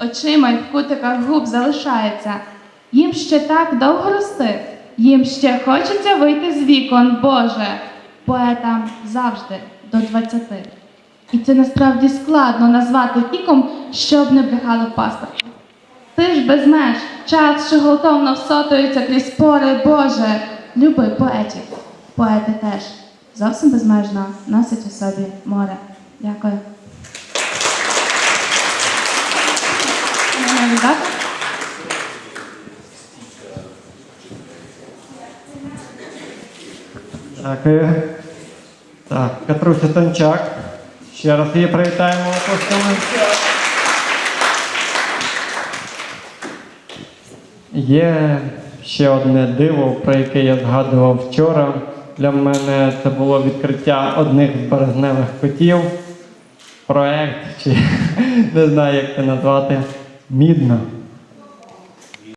очима й в кутиках губ залишається. Їм ще так довго рости, їм ще хочеться вийти з вікон, Боже, поетам завжди до двадцяти. І це насправді складно назвати віком, щоб не брехало паспорт. Ти ж без меж, час, що готовно всотується крізь пори, Боже, люби поетів. Поети теж зовсім безмежно носять у собі море. Дякую. Віддати? Дякую. Так, Катруся Тончак. Ще раз її привітаємо опусками. Є ще одне диво, про яке я згадував вчора. Для мене це було відкриття одних з березневих котів. Проект, чи не знаю, як це назвати, мідна.